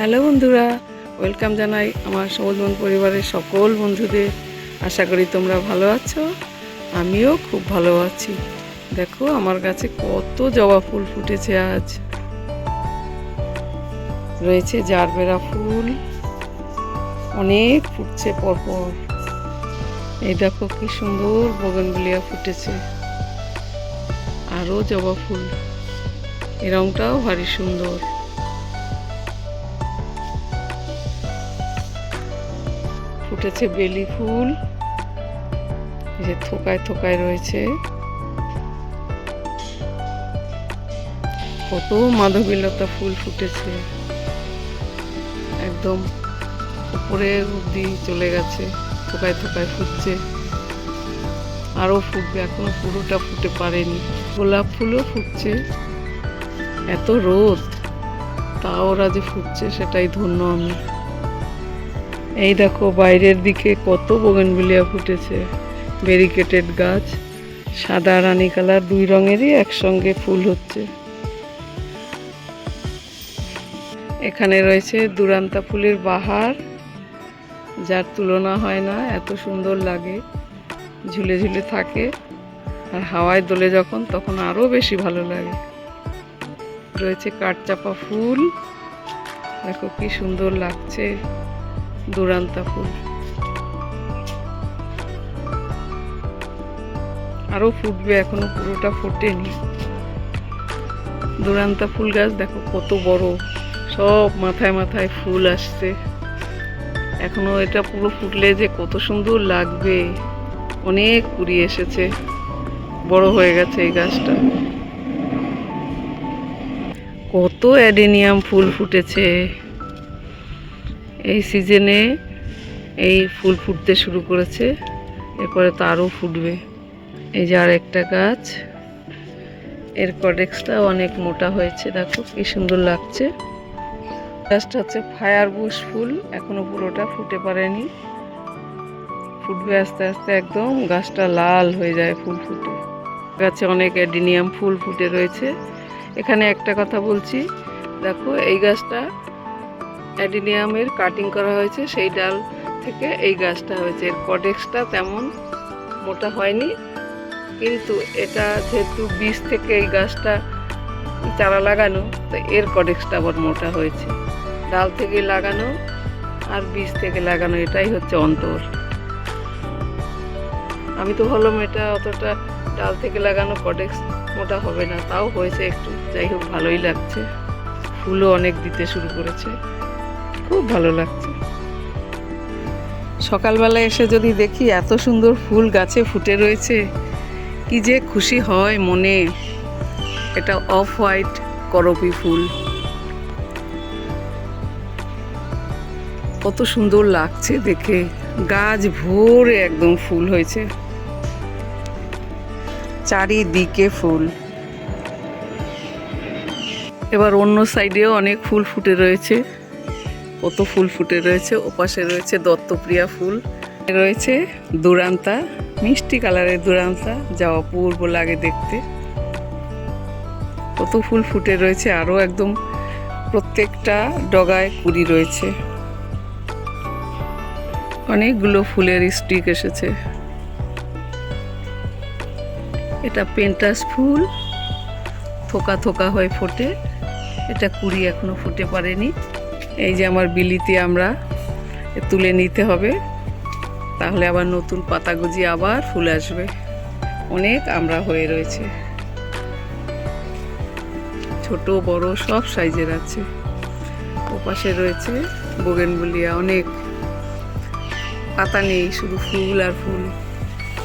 Hello বন্ধুরা, welcome জানাই আমার সমুদ্রবন পরিবারের সকল বন্ধুদের। আশা করি তোমরা ভালো আছো, আমিও খুব ভালো আছি। দেখো, আমার গাছে কত জবা ফুল ফুটেছে আজ। রয়েছে জারবেরা ফুল, অনেক ফুটছে পরপর। এই দেখো কি সুন্দর বগনগুলিয়া ফুটেছে। আরও জবা ফুল। এই রংটাও ভারী সুন্দর। ফুটেছে বেলি ফুল। যে থোকায় থোকায় রয়েছে। কত মাধবীলতা ফুল ফুটেছে। একদম উপরে অব্দি চলে গেছে, থোকায় থোকায় ফুটছে। আরও ফুটবে, এখনও পুরোটা ফুটে পারেনি। গোলাপ ফুলও ফুটছে। এত রোদ, তাও ওরা যে ফুটছে সেটাই ধন্য আমি। এই দেখো বাইরের দিকে কত বোগেনভিলিয়া ফুটেছে। ব্যারিকেটেড গাছ, সাদা রানী কালার, দুই রঙেরই একসঙ্গে ফুল হচ্ছে। এখানে রয়েছে দুরান্তা ফুলের বাহার, যার তুলনা হয় না, এত সুন্দর লাগে। ঝুলে ঝুলে থাকে, আর হাওয়ায় দোলে যখন, তখন আরও বেশি ভালো লাগে। রয়েছে কাঠচাপা ফুল, দেখো কি সুন্দর লাগছে। দুরান্তা ফুল। আরও ফুটবে এখনও, পুরোটা ফোটেনি। দুরান্তা ফুল গাছ, দেখো কত বড়। সব মাথায় মাথায় ফুল আসছে। এখনও এটা পুরো ফুটলে যে কত সুন্দর লাগবে। অনেক কুড়ি এসেছে। বড় হয়ে গেছে এই গাছটা। কত অ্যাডেনিয়াম ফুল ফুটেছে। এই সিজনে এই ফুল ফুটতে শুরু করেছে। এরপরে তো আরও ফুটবে। এই যে আর একটা গাছ। এর কডেক্সটা অনেক মোটা হয়েছে, দেখো কি সুন্দর লাগছে। গাছটা হচ্ছে ফায়ার বুশ ফুল, এখনও পুরোটা ফুটে পারেনি। ফুটবে আস্তে আস্তে একদম, গাছটা লাল হয়ে যায় ফুল ফুটে। গাছে অনেক অ্যাডিনিয়াম ফুল ফুটে রয়েছে। এখানে একটা কথা বলছি, দেখো এই গাছটা অ্যাডিনিয়ামের কাটিং করা হয়েছে, সেই ডাল থেকে এই গাছটা হয়েছে। এর কডেক্সটা তেমন মোটা হয়নি, কিন্তু এটা যেহেতু বীজ থেকে এই গাছটা চারা লাগানো, তো এর কডেক্সটা আবার মোটা হয়েছে। ডাল থেকে লাগানো আর বীজ থেকে লাগানো, এটাই হচ্ছে অন্তর। আমি তো ভাবলাম এটা অতটা ডাল থেকে লাগানো কডেক্স মোটা হবে না, তাও হয়েছে একটু। যাই হোক, ভালোই লাগছে। ফুলও অনেক দিতে শুরু করেছে। খুব ভালো লাগছে। সকালবেলা এসে যদি দেখি এত সুন্দর ফুল গাছে ফুটে রয়েছে, কি যে খুশি হয় মনে। এটা অফ হোয়াইট করপি ফুল। কত সুন্দর লাগছে দেখে। গাছ ভরে একদম ফুল হয়েছে। চারিদিকে ফুল। এবার অন্য সাইডেও অনেক ফুল ফুটে রয়েছে। কত ফুল ফুটে রয়েছে, ওপাশে রয়েছে দত্তপ্রিয়া ফুল। রয়েছে দুরান্তা, মিষ্টি কালারের দুরান্তা, যা অপূর্ব লাগে দেখতে। কত ফুল ফুটে রয়েছে, আরও একদম প্রত্যেকটা ডগায় কুড়ি রয়েছে। অনেকগুলো ফুলের স্টিক এসেছে। এটা পেন্টাস ফুল, থোকা থোকা হয়ে ফোটে। এটা কুড়ি এখনও ফুটে পারেনি। এই যে আমার বিলিতে আমরা তুলে নিতে হবে। তাহলে আবার নতুন পাতা গজিয়ে আবার ফুল আসবে। অনেক আমরা হয়ে রয়েছে। ছোট, বড়, সব সাইজের আছে। ওপাশে রয়েছে বোগেনবুলিয়া, অনেক পাতা নেই, শুধু ফুল আর ফুল।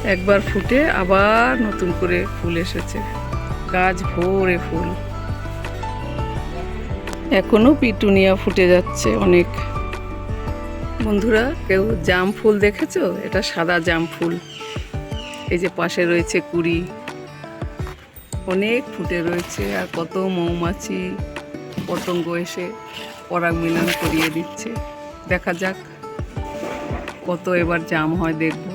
একবার ফুটে আবার নতুন করে ফুল এসেছে। গাছ ভরে ফুল। এখনও পিটুনিয়া ফুটে যাচ্ছে অনেক। বন্ধুরা, কেউ জাম ফুল দেখেছ? এটা সাদা জাম ফুল। এই যে পাশে রয়েছে কুড়ি। অনেক ফুটে রয়েছে আর কত মৌমাছি, পতঙ্গ এসে পরাগ মিলন করিয়ে দিচ্ছে। দেখা যাক কত এবার জাম হয় দেখব।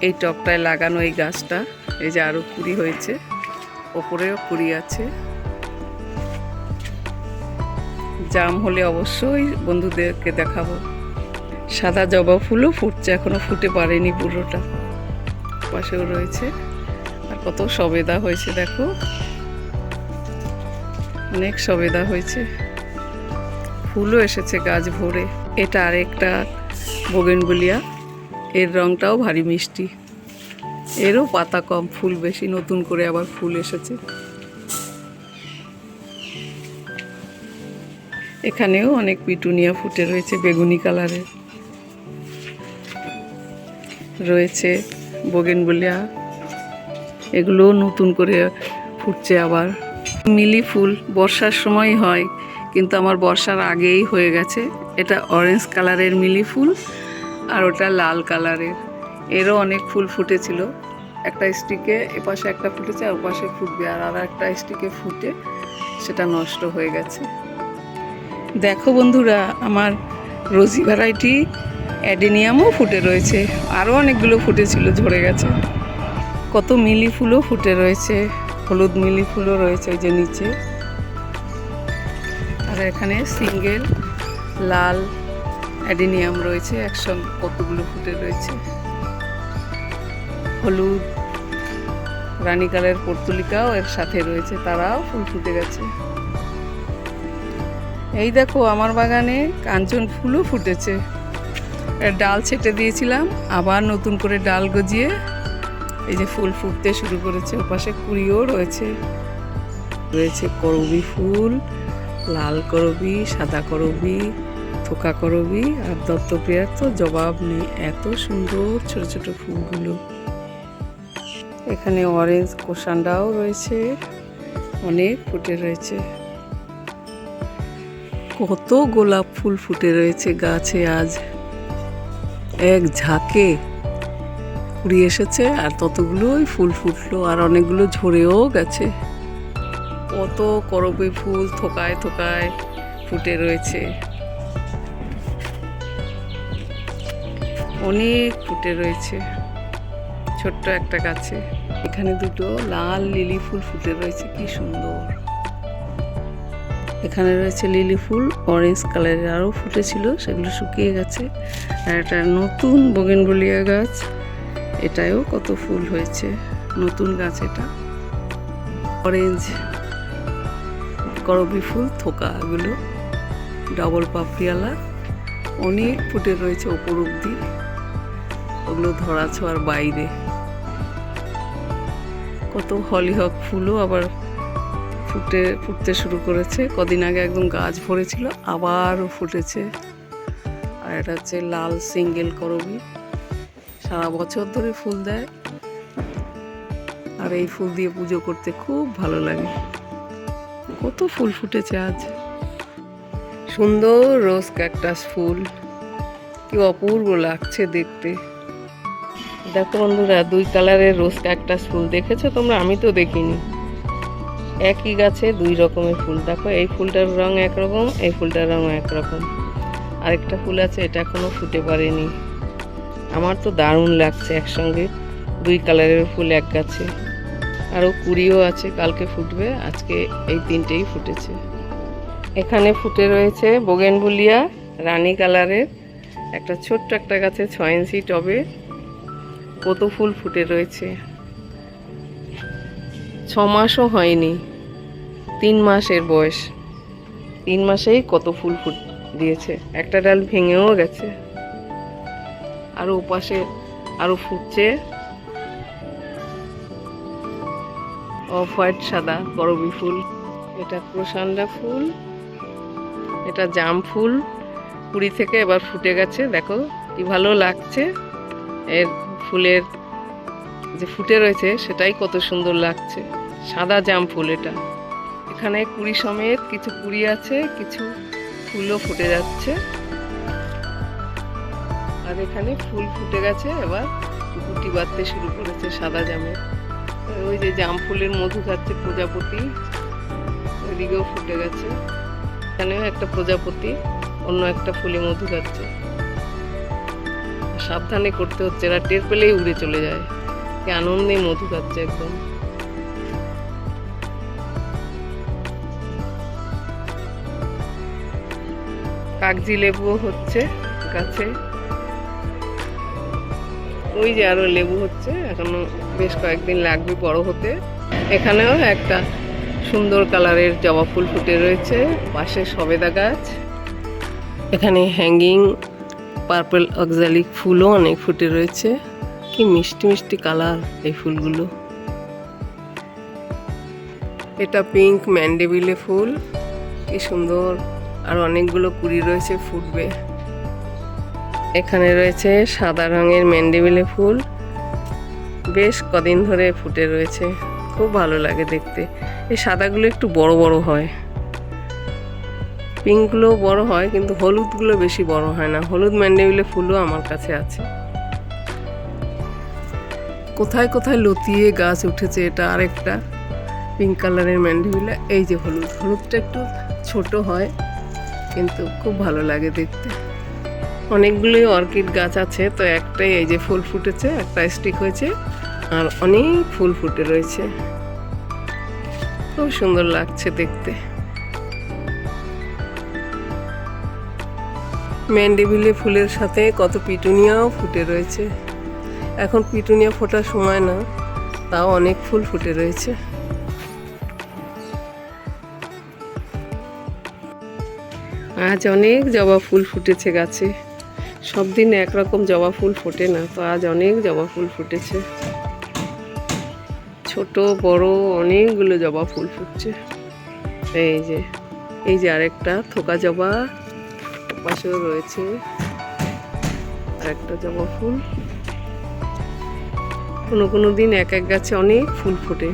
এই টপটায় লাগানো এই গাছটা, এই যে আরও কুড়ি হয়েছে, ওপরেও কুড়ি আছে। জাম হলে অবশ্যই বন্ধুদেরকে দেখাবো। সাদা জবা ফুলও ফুটছে, এখনও ফুটে পারেনি পুরোটা পাশেও রয়েছে। আর কত সবেদা হয়েছে, দেখো। অনেক সবেদা হয়েছে। ফুলও এসেছে গাছ ভরে। এটা আরেকটা বোগেনগুলিয়া। এর রংটাও ভারী মিষ্টি। এরও পাতা কম, ফুল বেশি, নতুন করে আবার ফুল এসেছে। এখানেও অনেক পিটুনিয়া ফুটে রয়েছে, বেগুনি কালারের। রয়েছে বোগেনগুলিয়া এগুলোও নতুন করে ফুটছে আবার। মিলি ফুল বর্ষার সময় হয়, কিন্তু আমার বর্ষার আগেই হয়ে গেছে। এটা অরেঞ্জ কালারের মিলি ফুল আর ওটা লাল কালারের। এরও অনেক ফুল ফুটেছিল। একটা স্টিকে এপাশে একটা ফুটেছে আর ওপাশে ফুটবে আর আর একটা স্টিকে ফুটে সেটা নষ্ট হয়ে গেছে। দেখো বন্ধুরা, আমার রোজি ভ্যারাইটি অ্যাডেনিয়ামও ফুটে রয়েছে। আরও অনেকগুলো ফুটেছিল ঝরে গেছে। কত মিলি ফুলও ফুটে রয়েছে, হলুদ মিলি ফুলও রয়েছে ওই যে নিচে। আর এখানে সিঙ্গেল লাল অ্যাডিনিয়াম রয়েছে, একসঙ্গে কতগুলো ফুটে রয়েছে। হলুদ, রানী কালের পর্তুলিকাও এর সাথে রয়েছে, তারাও ফুল ফুটে গেছে। এই দেখো, আমার বাগানে কাঞ্চন ফুলও ফুটেছে। ডাল ছেটে দিয়েছিলাম, আবার নতুন করে ডাল গজিয়ে এই যে ফুল ফুটতে শুরু করেছে। ওপাশে কুড়িও রয়েছে। রয়েছে করবি ফুল, লাল করবি, সাদা করবি, থোকা করবি, আর দত্তপ্রিয়ার তো জবাব নেই। এত সুন্দর ছোট ছোট ফুলগুলো। এখানে অরেঞ্জ কোষান্ডাও রয়েছে, অনেক ফুটে রয়েছে। কত গোলাপ ফুল ফুটে রয়েছে গাছে আজ। এক ঝাঁকে কুড়ি এসেছে আর ততগুলোই ফুল ফুটলো আর অনেকগুলো ঝরেও গেছে। কত করবে ফুল থোকায় থোকায় ফুটে রয়েছে। অনেক ফুটে রয়েছে। ছোট্ট একটা গাছে। এখানে দুটো লাল লিলি ফুল ফুটে রয়েছে, কি সুন্দর। এখানে রয়েছে লিলি ফুল অরেঞ্জ কালারের আরও ফুটেছিল সেগুলো শুকিয়ে গেছে। আর একটা নতুন বগেনবলিয়া গাছ এটাও কত ফুল হয়েছে, নতুন গাছ এটা। অরেঞ্জ করবি ফুল, থোকা, এগুলো। ডবল পাপড়িয়ালা অনেক ফুটে রয়েছে ওপর অব্দি ওগুলো ধরা ছোঁয়ার বাইরে। কত হলিহক ফুলও আবার ফুটে, ফুটতে শুরু করেছে। কদিন আগে একদম গাছ ভরেছিল, আবারও ফুটেছে। আর এটা হচ্ছে লাল সিঙ্গেল করবি। সারা বছর ধরে ফুল দেয়। আর এই ফুল দিয়ে পুজো করতে খুব ভালো লাগে। কত ফুল ফুটেছে আজ। সুন্দর রোজ ক্যাকটাস ফুল। কি অপূর্ব লাগছে দেখতে। দেখো বন্ধুরা, দুই কালারের রোজ ক্যাকটাস ফুল দেখেছ তোমরা? আমি তো দেখিনি। একই গাছে দুই রকমের ফুল। দেখো, এই ফুলটার রং একরকম, এই ফুলটার রং একরকম। আরেকটা ফুল আছে, এটা এখনও ফুটে পারেনি আমার তো দারুণ লাগছে একসঙ্গে, দুই কালারের ফুল এক গাছে। আরও কুড়িও আছে, কালকে ফুটবে, আজকে এই তিনটেই ফুটেছে। এখানে ফুটে রয়েছে বোগেনবুলিয়া রানী কালারের, একটা ছোট্ট একটা গাছে ছয় ইঞ্চি টবে কত ফুল ফুটে রয়েছে। ছ মাসও হয়নি। তিন মাসের বয়স। তিন মাসেই কত ফুল ফুট দিয়েছে। একটা ডাল ভেঙেও গেছে। আরও ওপাশে আরও ফুটছে। অফ হোয়াইট সাদা করবি ফুল। এটা প্রসান্ডা ফুল। এটা জাম ফুল। কুড়ি থেকে এবার ফুটে গেছে। দেখো কি ভালো লাগছে। এর ফুলের যে ফুটে রয়েছে, সেটাই কত সুন্দর লাগছে। সাদা জাম ফুল এটা। এখানে কুড়ি সমেত কিছু কুড়ি আছে, কিছু ফুলও ফুটে যাচ্ছে। আর এখানে ফুল ফুটে গেছে, এবার গুটি বাঁধতে শুরু করেছে সাদা জামে। ওই যে জাম ফুলের মধু খাচ্ছে প্রজাপতি, ওইদিকেও ফুটে গেছে। এখানেও একটা প্রজাপতি, অন্য একটা ফুলে মধু খাচ্ছে। সাবধানে করতে হচ্ছে, এরা টের পেলেই উড়ে চলে যায়। আনন্দে মধু খাচ্ছে একদম। কাগজি লেবুও হচ্ছে গাছে। ওই যে আরও লেবু হচ্ছে, এখনও বেশ কয়েকদিন লাগবে বড় হতে। এখানেও একটা সুন্দর কালারের জবা ফুল ফুটে রয়েছে, পাশে সবেদা গাছ। এখানে হ্যাঙ্গিং পার্পল অক্সালিক ফুলও অনেক ফুটে রয়েছে। কি মিষ্টি মিষ্টি কালার এই ফুলগুলো। এটা পিঙ্ক ম্যান্ডেবিলে ফুল, কি সুন্দর। আর অনেকগুলো কুড়ি রয়েছে ফুটবে। এখানে রয়েছে সাদা রঙের ম্যান্ডেবিলে ফুল। বেশ কদিন ধরে ফুটে রয়েছে। খুব ভালো লাগে দেখতে। এই সাদাগুলো একটু বড় বড় হয়। পিঙ্কগুলো বড় হয়, কিন্তু হলুদগুলো বেশি বড় হয় না। হলুদ ম্যান্ডেবিলে ফুলও আমার কাছে আছে। কোথায় কোথায় লতিয়ে গাছ উঠেছে এটা আরেকটা। পিঙ্ক কালারের ম্যান্ডেবিলা, এই যে হলুদ। হলুদটা একটু ছোট হয়। কিন্তু খুব ভালো লাগে দেখতে। অনেকগুলোই অর্কিড গাছ আছে, তো একটাই এই যে ফুল ফুটেছে, একটা স্টিক হয়েছে, আর অনেক ফুল ফুটে রয়েছে। খুব সুন্দর লাগছে দেখতে। ম্যান্ডেভিলে ফুলের সাথে কত পিটুনিয়াও ফুটে রয়েছে। এখন পিটুনিয়া ফোটার সময় না, তাও অনেক ফুল ফুটে রয়েছে। আজ অনেক জবা ফুল ফুটেছে গাছে। সব দিন একরকম জবা ফুল ফোটে না, তো আজ অনেক জবা ফুল ফুটেছে। ছোট, বড় অনেকগুলো জবা ফুল ফুটছে। এই যে এই যে আরেকটা থোকা জবা পাশেও রয়েছে। আরেকটা জবা ফুল। কোনো কোনো দিন এক এক গাছে অনেক ফুল ফোটে,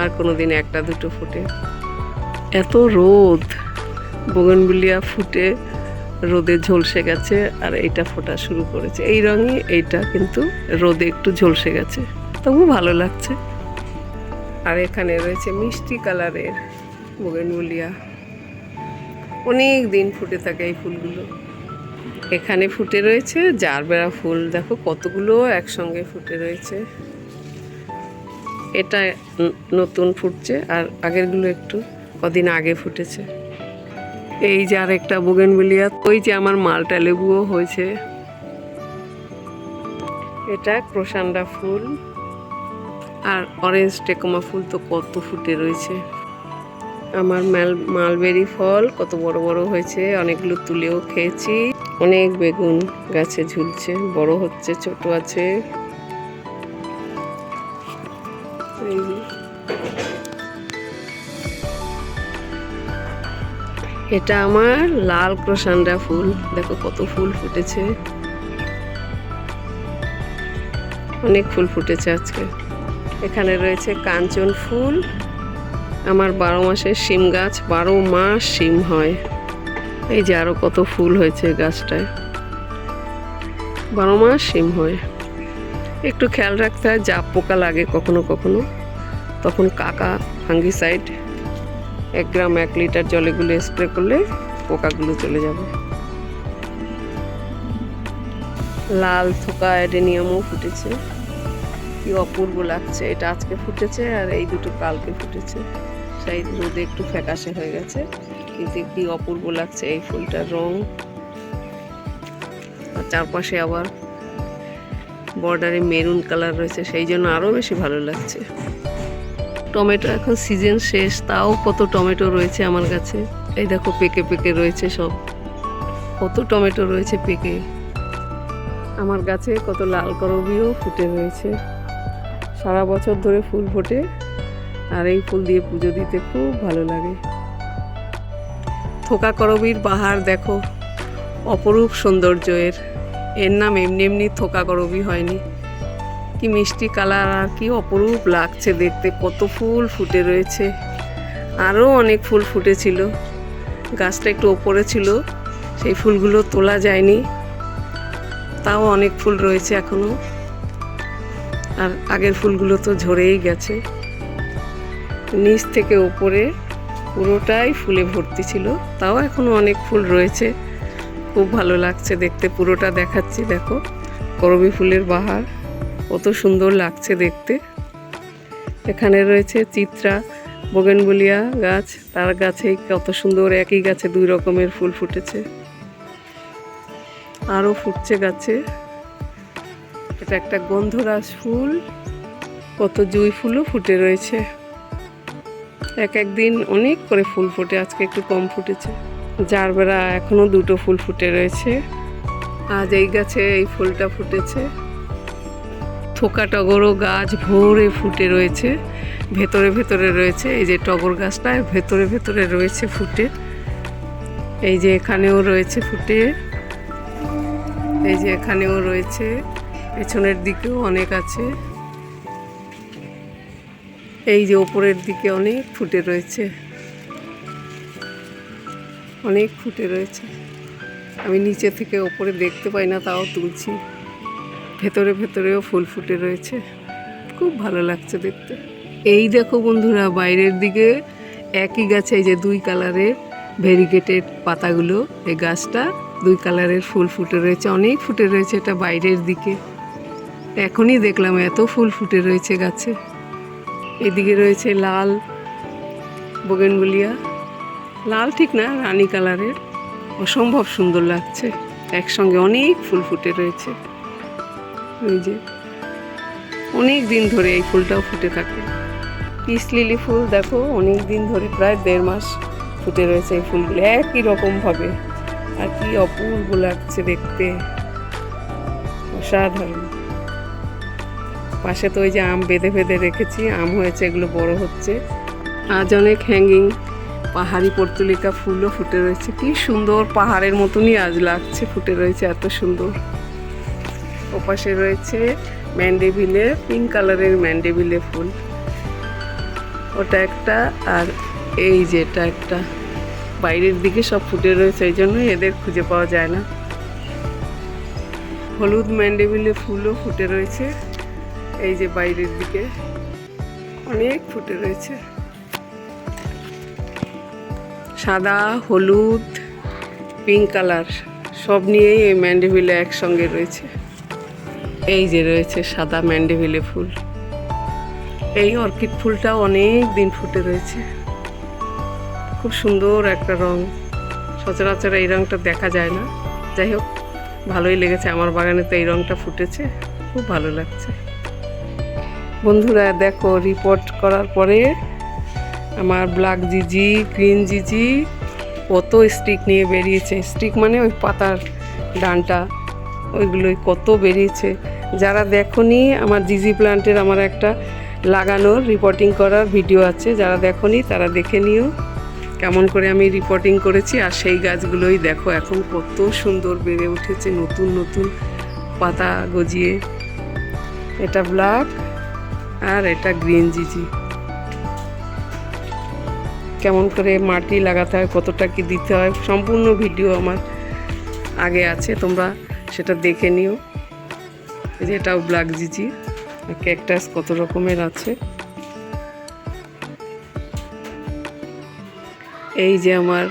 আর কোনো দিন একটা দুটো ফোটে। এত রোদ। বগনবিলিয়া ফুটে রোদে ঝলসে গেছে আর এইটা ফোটা শুরু করেছে। এই রঙই এইটা কিন্তু রোদে একটু ঝলসে গেছে। তবু ভালো লাগছে। আর এখানে রয়েছে মিষ্টি কালারের বগনবিলিয়া। অনেক দিন ফুটে থাকে এই ফুলগুলো। এখানে ফুটে রয়েছে জারবেরা ফুল। দেখো কতগুলো একসঙ্গে ফুটে রয়েছে। এটা নতুন ফুটছে আর আগেরগুলো একটু কদিন আগে ফুটেছে। এই যে আর একটা বোগেনভিলিয়া ওই যে আমার মালটা লেবুও হয়েছে। এটা ক্রোসান্ডা ফুল, আর অরেঞ্জ টেকোমা ফুল তো কত ফুটে রয়েছে। আমার মাল মালবেরি ফল কত বড় বড় হয়েছে, অনেকগুলো তুলেও খেয়েছি। অনেক বেগুন গাছে ঝুলছে, বড় হচ্ছে, ছোট আছে। এটা আমার লাল ক্রোসান্ডা ফুল। দেখো কত ফুল ফুটেছে। অনেক ফুল ফুটেছে আজকে। এখানে রয়েছে কাঞ্চন ফুল। আমার বারো মাসের শিম গাছ, বারো মাস শিম হয়। এই যে আরও কত ফুল হয়েছে গাছটায়। বারো মাস শিম হয়। একটু খেয়াল রাখতে হয়, জাপ পোকা লাগে কখনো কখনো। তখন কাকা ফাঙ্গিসাইড এক গ্রাম এক লিটার জলে গুলে স্প্রে করলে পোকাগুলো চলে যাবে। লাল থোকা অ্যাডেনিয়ামও ফুটেছে। কি অপূর্ব লাগছে, এটা আজকে ফুটেছে আর এই দুটো কালকে ফুটেছে। সেই রোদে একটু ফ্যাকাশে হয়ে গেছে। কিন্তু কি অপূর্ব লাগছে এই ফুলটার রং। আর চারপাশে আবার বর্ডারে মেরুন কালার রয়েছে, সেই জন্য আরও বেশি ভালো লাগছে। টমেটো এখন সিজন শেষ, তাও কত টমেটো রয়েছে আমার কাছে। এই দেখো পেকে পেকে রয়েছে সব। কত টমেটো রয়েছে পেকে। আমার গাছে কত লাল করবিও ফুটে রয়েছে। সারা বছর ধরে ফুল ফোটে, আর এই ফুল দিয়ে পুজো দিতে খুব ভালো লাগে। থোকা করবির বাহার দেখো, অপরূপ সৌন্দর্য এর এর নাম এমনি এমনি থোকা করবি হয়নি। কি মিষ্টি কালার, আর কি অপরূপ লাগছে দেখতে, কত ফুল ফুটে রয়েছে। আরও অনেক ফুল ফুটেছিল। গাছটা একটু ওপরে ছিল, সেই ফুলগুলো তোলা যায়নি। তাও অনেক ফুল রয়েছে এখনও আর আগের ফুলগুলো তো ঝরেই গেছে। নিচ থেকে ওপরে পুরোটাই ফুলে ভর্তি ছিল, তাও এখনও অনেক ফুল রয়েছে। খুব ভালো লাগছে দেখতে, পুরোটা দেখাচ্ছি, দেখো। করবি ফুলের বাহার। কত সুন্দর লাগছে দেখতে। এখানে রয়েছে চিত্রা, বোগেনবুলিয়া গাছ, তার গাছেই কত সুন্দর একই গাছে দুই রকমের ফুল ফুটেছে। আরও ফুটছে গাছে। এটা একটা গন্ধরাজ ফুল, কত জুঁই ফুলও ফুটে রয়েছে। এক একদিন অনেক করে ফুল ফুটে, আজকে একটু কম ফুটেছে। যার বেড়া এখনও দুটো ফুল ফুটে রয়েছে। আজ এই গাছে এই ফুলটা ফুটেছে। থোকা টগরও গাছ ভরে ফুটে রয়েছে, ভেতরে ভেতরে রয়েছে, এই যে টগর গাছটা ভেতরে ভেতরে রয়েছে ফুটে, এই যে এখানেও রয়েছে ফুটে, এই যে এখানেও রয়েছে, পেছনের দিকেও অনেক আছে, এই যে ওপরের দিকে অনেক ফুটে রয়েছে, অনেক ফুটে রয়েছে, আমি নিচে থেকে ওপরে দেখতে পাই না, তাও তুলছি। ভেতরে ভেতরেও ফুল ফুটে রয়েছে। খুব ভালো লাগছে দেখতে। এই দেখো বন্ধুরা, বাইরের দিকে একই গাছে এই যে দুই কালারের ভেরিগেটেড পাতাগুলো, এই গাছটা দুই কালারের ফুল ফুটে রয়েছে, অনেক ফুটে রয়েছে এটা বাইরের দিকে। এখনই দেখলাম এত ফুল ফুটে রয়েছে গাছে। এদিকে রয়েছে লাল বোগেনগুলিয়া লাল ঠিক না, রানী কালারের। অসম্ভব সুন্দর লাগছে। একসঙ্গে অনেক ফুল ফুটে রয়েছে। ওই যে। অনেক দিন ধরে এই ফুলটাও ফুটে থাকে। পিস লিলি ফুল, দেখো, অনেক দিন ধরে, প্রায় দেড় মাস ফুটে রয়েছে এই ফুলগুলো। একই রকমভাবে আর কি অপূর্ব লাগছে দেখতে। অসাধারণ। পাশে তো ওই যে আম বেঁধে বেঁধে রেখেছি, আম হয়েছে, এগুলো বড় হচ্ছে। আজ অনেক হ্যাঙ্গিং পাহাড়ি পর্তুলিকা ফুলও ফুটে রয়েছে। কি সুন্দর পাহাড়ের মতনই আজ লাগছে, ফুটে রয়েছে, এত সুন্দর। ওপাশে রয়েছে ম্যান্ডেভিলে পিঙ্ক কালারের ম্যান্ডেভিলে ফুল। ওটা একটা, আর এই যে এটা একটা। বাইরের দিকে সব ফুটে রয়েছে, এই জন্য এদের খুঁজে পাওয়া যায় না। হলুদ ম্যান্ডেভিলে ফুলও ফুটে রয়েছে, এই যে বাইরের দিকে। অনেক ফুটে রয়েছে। সাদা, হলুদ পিঙ্ক কালার সব নিয়েই এই ম্যান্ডেভিলে একসঙ্গে রয়েছে। এই যে রয়েছে সাদা ম্যান্ডেভিলে ফুল। এই অর্কিড ফুলটা অনেক দিন ফুটে রয়েছে। খুব সুন্দর একটা রং। সচরাচর এই রংটা দেখা যায় না। যাই হোক, ভালোই লেগেছে। আমার বাগানে তো এই রংটা ফুটেছে। খুব ভালো লাগছে। বন্ধুরা, দেখো রিপোর্ট করার পরে আমার ব্ল্যাক জিজি গ্রিন জিজি কত স্টিক নিয়ে বেরিয়েছে। স্টিক মানে ওই পাতার ডানটা। ওইগুলোই কত বেরিয়েছে। যারা দেখনি, আমার জিজি প্লান্টের আমার একটা লাগানোর রিপোর্টিং করার ভিডিও আছে, যারা দেখনি তারা দেখে নিও কেমন করে আমি রিপোর্টিং করেছি। আর সেই গাছগুলোই দেখো, এখন কত সুন্দর বেড়ে উঠেছে, নতুন নতুন পাতা গজিয়ে। এটা ব্ল্যাক আর এটা গ্রিন জিজি। কেমন করে মাটি লাগাতে হয়, কতটা কি দিতে হয়, সম্পূর্ণ ভিডিও আমার আগে আছে, তোমরা সেটা দেখে নিও। এই যে এটাও ব্ল্যাক জিজি। ক্যাকটাস কত রকমের আছে। এই যে আমার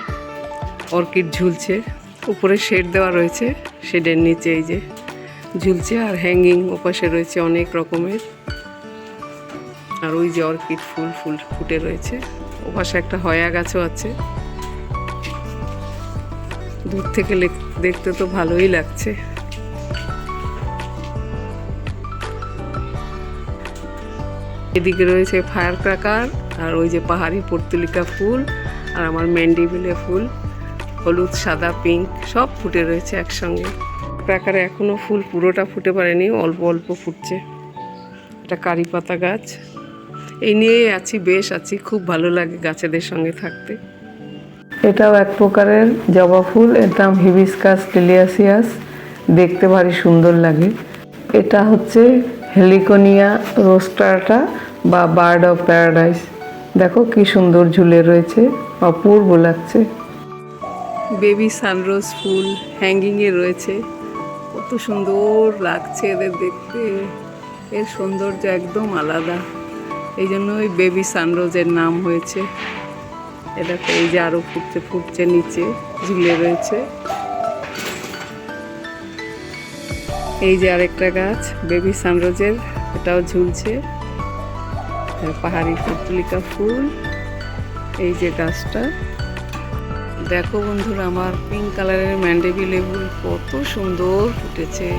অর্কিড ঝুলছে, উপরে শেড দেওয়া রয়েছে, শেডের নিচে এই যে ঝুলছে, আর হ্যাঙ্গিং ওপাশে রয়েছে অনেক রকমের। আর ওই যে অর্কিড ফুল ফুল ফুটে রয়েছে। ওপাশে একটা হয়া গাছও আছে। দূর থেকে দেখতে তো ভালোই লাগছে। এদিকে রয়েছে ফায়ার ক্রাকার আর ওই যে পাহাড়ি পর্তুলিকা ফুল, আর আমার ম্যান্ডিভিলে ফুল, হলুদ, সাদা, পিঙ্ক, সব ফুটে রয়েছে একসঙ্গে। ক্র্যাকারে এখনও ফুল পুরোটা ফুটে পারেনি, অল্প অল্প ফুটছে। এটা কারি পাতা গাছ। এই নিয়েই আছি, বেশ আছি, খুব ভালো লাগে গাছেদের সঙ্গে থাকতে। এটাও এক প্রকারের জবা ফুল, এর নাম হিবিসকাস টিলিয়াসিয়াস। দেখতে ভারী সুন্দর লাগে। এটা হচ্ছে হেলিকোনিয়া রোস্টারটা বা বার্ড অফ প্যারাডাইস দেখো কি সুন্দর ঝুলে রয়েছে, অপূর্ব লাগছে। বেবি সানরোজ ফুল হ্যাঙ্গিংয়ে রয়েছে। কত সুন্দর লাগছে এদের দেখতে। এর সৌন্দর্য একদম আলাদা। এই জন্য ওই বেবি সানরোজের নাম হয়েছে। এটা এই যে আরও ফুটছে ফুটছে নিচে, ঝুলে রয়েছে। এই যে আরেকটা গাছ, বেবি সানরোজের এটাও ঝুলছে। পাহাড়ি ফুটলিকা ফুল, এই যে গাছটা। দেখো বন্ধুরা, আমার পিঙ্ক কালারের ম্যান্ডেবি লেবু কত সুন্দর ফুটেছে।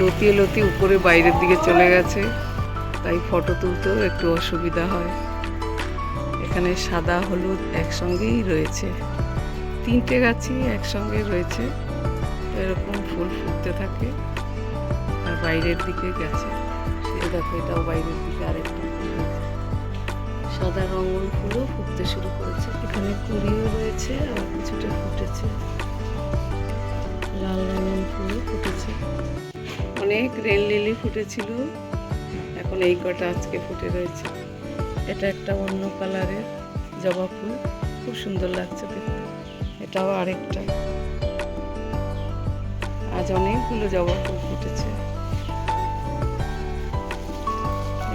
লতিয়ে লতিয়ে উপরে বাইরের দিকে চলে গেছে। তাই ফটো তুলতেও একটু অসুবিধা হয়। এখানে সাদা, হলুদ একসঙ্গেই রয়েছে। তিনটে গাছই একসঙ্গে রয়েছে। এরকম ফুল ফুটতে থাকে আর বাইরের দিকে গেছে। সে দেখো, এটাও বাইরের দিকে আরেকটা সাদা রঙন ফুলও ফুটতে শুরু করেছে। এখানে কুড়িও রয়েছে আর কিছুটা ফুটেছে। লাল রঙন ফুলও ফুটেছে। অনেক রেল লিলি ফুটেছিল। এখন এই কটা আজকে ফুটে রয়েছে। এটা একটা অন্য কালারের জবা ফুল। খুব সুন্দর লাগছে দেখতে। এটাও আরেকটা। আজ অনেকগুলো জবা ফুল ফুটেছে।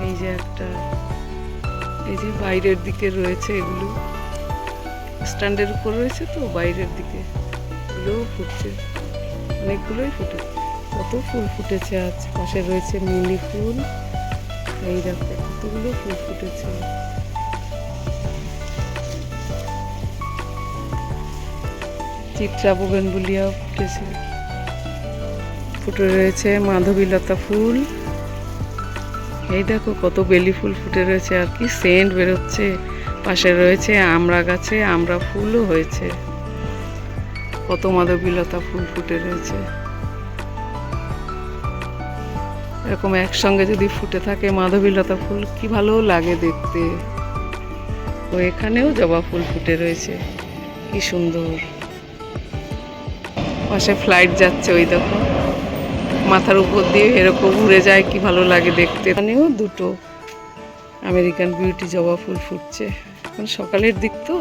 এই যে একটা, এই যে বাইরের দিকে রয়েছে এগুলো। স্ট্যান্ডের উপর রয়েছে তো, বাইরের দিকে এগুলোও ফুটছে। অনেকগুলোই ফুটে, কত ফুল ফুটেছে আজ। পাশে রয়েছে মিলি ফুল, এই দেখো কতগুলো ফুল ফুটেছে। চিত্রা বোগেনবুলিয়াও ফুটেছে। ফুটে রয়েছে মাধবীলতা ফুল। এই দেখো কত বেলি ফুল ফুটে রয়েছে আর কি সেন্ট বেরোচ্ছে। পাশে রয়েছে আমড়া গাছে আমড়া ফুলও হয়েছে। কত মাধবীলতা ফুল ফুটে রয়েছে। এরকম একসঙ্গে যদি ফুটে থাকে মাধবীলতা ফুল, কি ভালো লাগে দেখতে। ও এখানেও জবা ফুল ফুটে রয়েছে, কি সুন্দর। পাশে ফ্লাইট যাচ্ছে ওই দেখো। মাথার উপর দিয়ে এরকম উড়ে যায়, কি ভালো লাগে দেখতে। এখানেও দুটো আমেরিকান বিউটি জবা ফুল ফুটছে। এখন সকালের দিক তো,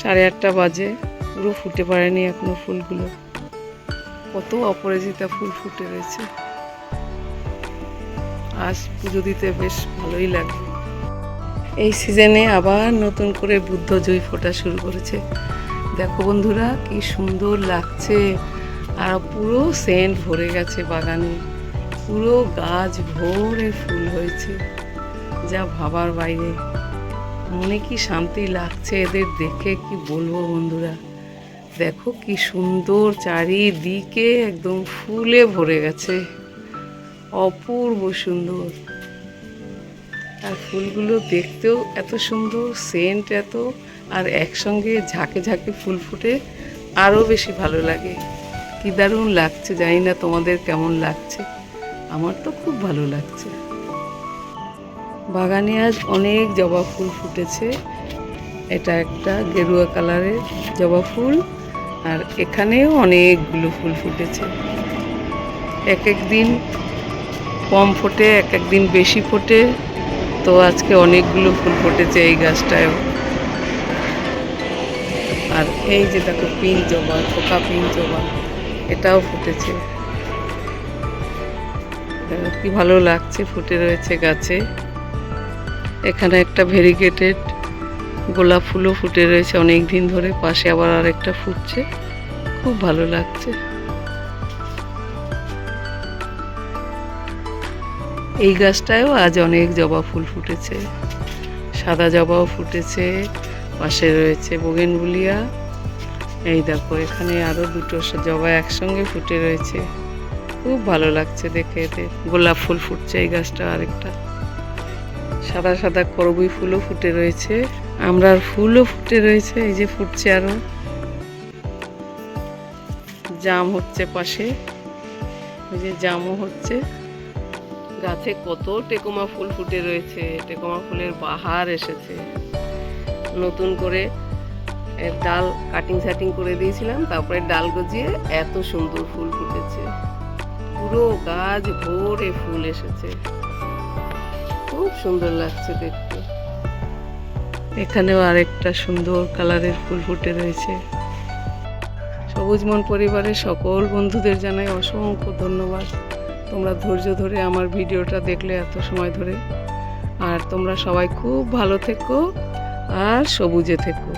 সাড়ে আটটা বাজে, পুরো ফুটে পারেনি এখনও ফুলগুলো। কত অপরাজিতা ফুল ফুটে রয়েছে। আজ পুজো দিতে বেশ ভালোই লাগে। এই সিজনে আবার নতুন করে বুদ্ধ জুই ফোটা শুরু করেছে। দেখো বন্ধুরা, কি সুন্দর লাগছে। আর পুরো সেন্ট ভরে গেছে বাগানে। পুরো গাছ ভরে ফুল হয়েছে, যা ভাবার বাইরে। মনে কি শান্তি লাগছে এদের দেখে, কি বলব বন্ধুরা? দেখো কি সুন্দর চারিদিকে একদম ফুলে ভরে গেছে। অপূর্ব সুন্দর। আর ফুলগুলো দেখতেও এত সুন্দর, সেন্ট এত, আর একসঙ্গে ঝাঁকে ঝাঁকে ফুল ফুটে আরও বেশি ভালো লাগে। কি দারুণ লাগছে, জানি না তোমাদের কেমন লাগছে। আমার তো খুব ভালো লাগছে। বাগানে আজ অনেক জবা ফুল ফুটেছে। এটা একটা গেরুয়া কালারের জবা ফুল, আর এখানেও অনেকগুলো ফুল ফুটেছে। এক এক দিন কম ফোটে, এক এক দিন বেশি ফোটে, তো আজকে অনেকগুলো ফুল ফুটেছে এই গাছটায়ও। আর এই যে দেখো, পিঙ্ক জবা পোকা পিঙ্ক জবা। এটাও ফুটেছে। কি ভালো লাগছে, ফুটে রয়েছে গাছে। এখানে একটা ভেরিগেটেড গোলাপ ফুলও ফুটে রয়েছে অনেক দিন ধরে, পাশে আবার আরেকটা ফুটছে। খুব ভালো লাগছে। এই গাছটায়ও আজ অনেক জবা ফুল ফুটেছে। সাদা জবাও ফুটেছে, পাশে রয়েছে বোগেনবুলিয়া এই দেখো, এখানে আরও দুটো জবা একসঙ্গে ফুটে রয়েছে। খুব ভালো লাগছে দেখে এদের গোলাপ ফুল ফুটছে এই গাছটা আরেকটা। সাদা সাদা করবি ফুলও ফুটে রয়েছে। আমরার ফুলও ফুটে রয়েছে, এই যে ফুটছে আরও। জাম হচ্ছে পাশে। ওই যে জামও হচ্ছে। গাছে কত টেকোমা ফুল ফুটে রয়েছে। টেকোমা ফুলের বাহার এসেছে। নতুন করে ডাল কাটিং সাটিং করে দিয়েছিলাম, তারপরে ডাল গজিয়ে এত সুন্দর ফুল ফুটেছে। পুরো গাছ ভরে ফুল এসেছে। খুব সুন্দর লাগছে দেখতে। এখানেও আরেকটা সুন্দর কালারের ফুল ফুটে রয়েছে। সবুজ মন পরিবারের সকল বন্ধুদের জানাই অসংখ্য ধন্যবাদ। তোমরা ধৈর্য ধরে আমার ভিডিওটা দেখলে এত সময় ধরে। আর তোমরা সবাই খুব ভালো থেকো আর সবুজে থেকো।